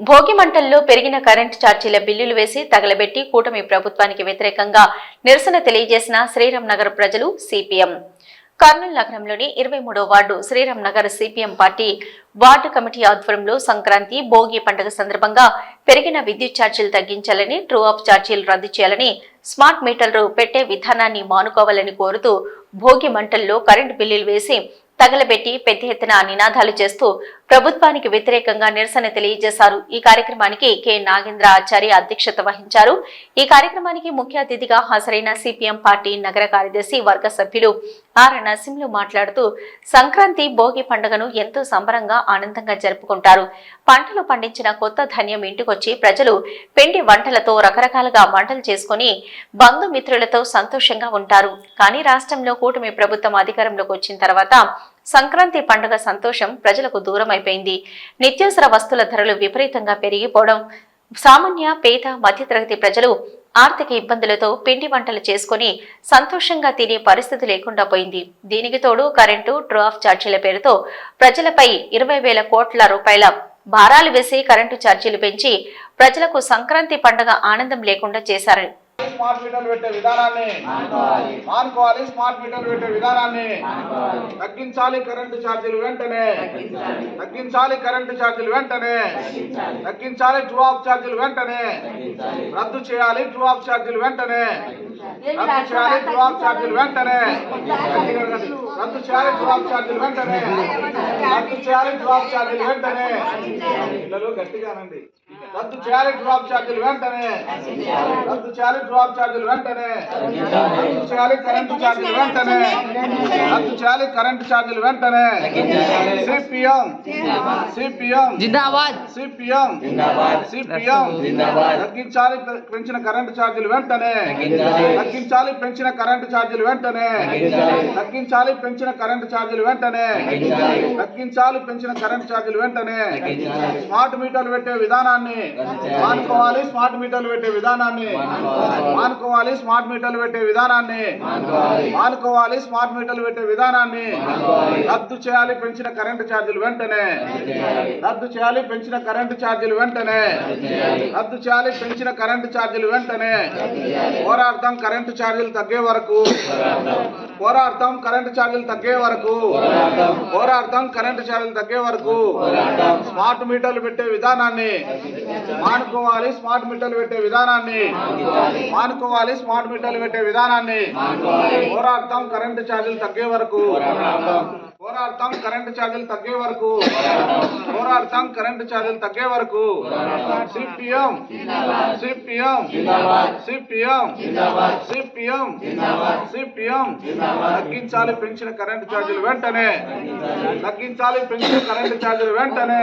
భోగి మంటల్లో పెరిగిన కరెంటు ఛార్జీల బిల్లులు వేసి తగలబెట్టి కూటమి ప్రభుత్వానికి వ్యతిరేకంగా నిరసన తెలియజేసిన శ్రీరామ్ నగర్ ప్రజలు సిపిఎం. కర్నూలు నగరంలోని ఇరవై మూడో ward Sriram Nagar CPM party ward committee ఆధ్వర్యంలో సంక్రాంతి భోగి పండుగ సందర్భంగా పెరిగిన విద్యుత్ ఛార్జీలు తగ్గించాలని ట్రూ ఆఫ్ ఛార్జీలు రద్దు చేయాలని స్మార్ట్ మీటర్లు పెట్టే విధానాన్ని మానుకోవాలని కోరుతూ భోగి మంటల్లో కరెంటు బిల్లులు వేసి తగలబెట్టి పెద్ద ఎత్తున నినాదాలు చేస్తూ ప్రభుత్వానికి వ్యతిరేకంగా నిరసన తెలియజేశారు. ఈ కార్యక్రమానికి కె. నాగేంద్ర ఆచార్య అధ్యక్షత వహించారు. ఈ కార్యక్రమానికి ముఖ్య అతిథిగా హాజరైన సిపిఎం పార్టీ నగర కార్యదర్శి వర్గ సభ్యులు ఆర్. నరసింహులు మాట్లాడుతూ సంక్రాంతి భోగి పండుగను ఎంతో సంబరంగా ఆనందంగా జరుపుకుంటారు. పంటలు పండించిన కొత్త ధాన్యం ఇంటికొచ్చి ప్రజలు పిండి వంటలతో రకరకాలుగా వంటలు చేసుకుని బంధుమిత్రులతో సంతోషంగా ఉంటారు. కానీ రాష్ట్రంలో కూటమి ప్రభుత్వం అధికారంలోకి వచ్చిన తర్వాత సంక్రాంతి పండుగ సంతోషం ప్రజలకు దూరం అయిపోయింది నిత్యావసర వస్తువుల ధరలు విపరీతంగా పెరిగిపోవడం సామాన్య పేద మధ్యతరగతి ప్రజలు ఆర్థిక ఇబ్బందులతో పిండి వంటలు చేసుకుని సంతోషంగా తినే పరిస్థితి లేకుండా పోయింది. దీనికి తోడు కరెంటు డ్రాఫ్ ఛార్జీల పేరుతో ప్రజలపై ఇరవై వేల కోట్ల రూపాయల భారాలు వేసి కరెంటు ఛార్జీలు పెంచి ప్రజలకు సంక్రాంతి పండుగ ఆనందం లేకుండా చేశారు. స్మార్ట్ మీటర్లు పెట్టే విధానాన్ని మానుకోవాలి. స్మార్ట్ మీటర్లు పెట్టే విధానాన్ని తగ్గించాలి కరెంటు ఛార్జీలు వెంటనే. తగ్గించాలి. కరెంటు ఛార్జీలు వెంటనే. తగ్గించాలి. ట్రూ ఆఫ్ ఛార్జీలు వెంటనే. రద్దు చేయాలి ట్రూ ఆఫ్ ఛార్జీలు వెంటనే. రద్దు చేయాలి ట్రూ ఆఫ్ ఛార్జీలు వెంటనే. రద్దు చేయాలి ట్రూ ఆఫ్ ఛార్జీలు వెంటనే. రద్దు చేయాలి ట్రూ ఆఫ్ ఛార్జీలు వెంటనే. పిల్లలు గట్టిగానండి. రద్దు చేయాలి డ్రాప్ ఛార్జీలు వెంటనే. రద్దు చేయాలి డ్రాప్ ఛార్జీలు వెంటనే. రద్దు చేయాలి కరెంటు ఛార్జీలు వెంటనే. రద్దు చేయాలి కరెంటు ఛార్జీలు వెంటనే. సిపిఎం సిపిఎం జిందాబాద్. CPM CPM. తగ్గించాలి పె- పెంచిన కరెంటు ఛార్జీలు వెంటనే. తగ్గించాలి. పెంచిన కరెంటు ఛార్జీలు వెంటనే. తగ్గించాలి. పెంచిన కరెంటు ఛార్జీలు వెంటనే. తగ్గించాలి. పెంచిన కరెంటు ఛార్జీలు వెంటనే. స్మార్ట్ మీటర్లు పెట్టే విధానాన్ని మానుకోవాలి స్మార్ట్ మీటర్లు పెట్టే విధానాన్ని. మానుకోవాలి. స్మార్ట్ మీటర్లు పెట్టే విధానాన్ని. మానుకోవాలి. స్మార్ట్ మీటర్లు పెట్టే విధానాన్ని. రద్దు చేయాలి పెంచిన కరెంటు ఛార్జీలు వెంటనే. రద్దు చేయాలి. పెంచిన కరెంటు ఛార్జీలు వెంటనే. రద్దు చేయాలి. పెంచిన కరెంటు ఛార్జీలు వెంటనే. పోరాడతాం కరెంటు ఛార్జీలు తగ్గే వరకు. పోరాడతాం. కరెంటు ఛార్జీలు తగ్గే వరకు. పోరాడతాం. కరెంటు ఛార్జీలు తగ్గే వరకు. స్మార్ట్ మీటర్లు పెట్టే విధానాన్ని. మానుకోవాలి స్మార్ట్ మీటర్లు పెట్టే విధానాన్ని. మానుకోవాలి స్మార్ట్ మీటర్లు పెట్టే విధానాన్ని. పోరాడతాం కరెంటు ఛార్జీలు తగ్గే వరకు. పోరాడతాం కరెంటు ఛార్జీలు తగ్గే వరకు. పోరాడతాం కరెంటు ఛార్జీలు తగ్గే వరకు. CPM. CPM. CPM. CPM. CPM. తగ్గించాలి పెంచిన కరెంటు ఛార్జీలు వెంటనే. తగ్గించాలి పెంచిన కరెంటు ఛార్జీలు వెంటనే.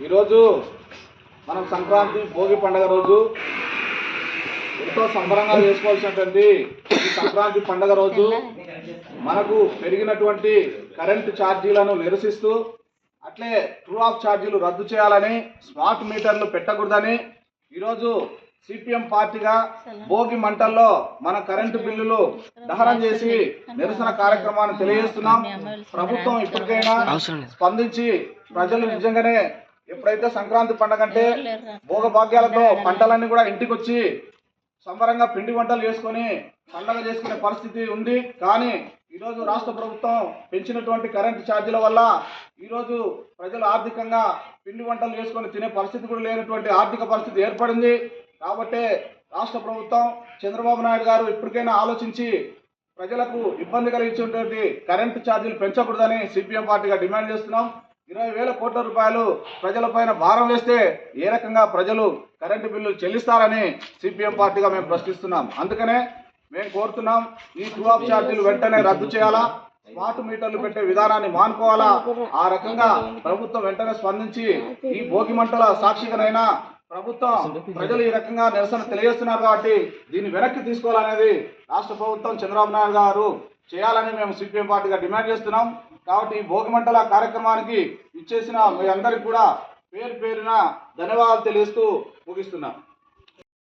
ఈరోజు మనం సంక్రాంతి భోగి పండగ రోజు ఎంతో సంబరంగా చేసుకోవాల్సినటువంటి ఈ సంక్రాంతి పండగ రోజు మనకు పెరిగినటువంటి కరెంటు ఛార్జీలను నిరసిస్తూ అట్లే ట్రూ ఆఫ్ ఛార్జీలు రద్దు చేయాలని స్మార్ట్ మీటర్లు పెట్టకూడదని ఈరోజు సిపిఎం పార్టీగా భోగి మంటల్లో మన కరెంటు బిల్లులు దహనం చేసి నిరసన కార్యక్రమాన్ని తెలియజేస్తున్నాం. ప్రభుత్వం ఇప్పటికైనా స్పందించి ప్రజలు నిజంగానే ఎప్పుడైతే సంక్రాంతి పండగ అంటే భోగ భాగ్యాలతో పంటలన్నీ కూడా ఇంటికి వచ్చి సంబరంగా పిండి వంటలు చేసుకొని పండగ చేసుకునే పరిస్థితి ఉంది. కానీ ఈరోజు రాష్ట్ర ప్రభుత్వం పెంచినటువంటి కరెంటు ఛార్జీల వల్ల ఈరోజు ప్రజలు ఆర్థికంగా పిండి వంటలు చేసుకొని తినే పరిస్థితి కూడా లేనటువంటి ఆర్థిక పరిస్థితి ఏర్పడింది. కాబట్టి రాష్ట్ర ప్రభుత్వం చంద్రబాబు నాయుడు గారు ఇప్పటికైనా ఆలోచించి ప్రజలకు ఇబ్బంది కలిగించేటువంటి కరెంటు ఛార్జీలు పెంచకూడదని సిపిఎం పార్టీగా డిమాండ్ చేస్తున్నాం. ఇరవై వేల కోట్ల రూపాయలు ప్రజలపైన భారం వేస్తే ఏ రకంగా ప్రజలు కరెంటు బిల్లులు చెల్లిస్తారని సిపిఎం పార్టీగా మేము ప్రశ్నిస్తున్నాం. అందుకనే మేము కోరుతున్నాం ఈ టూ ఆఫ్ ఛార్జీలు వెంటనే రద్దు చేయాలా? స్మార్ట్ మీటర్లు పెట్టే విధానాన్ని మానుకోవాలా? ఆ రకంగా ప్రభుత్వం వెంటనే స్పందించి ఈ భోగి మంటల సాక్షిగానైనా ప్రభుత్వం ప్రజలు ఈ రకంగా నిరసన తెలియజేస్తున్నారు కాబట్టి దీన్ని వెనక్కి తీసుకోవాలనేది రాష్ట్ర ప్రభుత్వం చంద్రబాబు నాయుడు గారు చేయాలని మేము సిపిఎం పార్టీగా డిమాండ్ చేస్తున్నాం. కాబట్టి ఈ కార్యక్రమానికి ఇచ్చేసిన మీ అందరికి కూడా పేరు పేరున ధన్యవాదాలు తెలియస్తూ ముగిస్తున్నాం.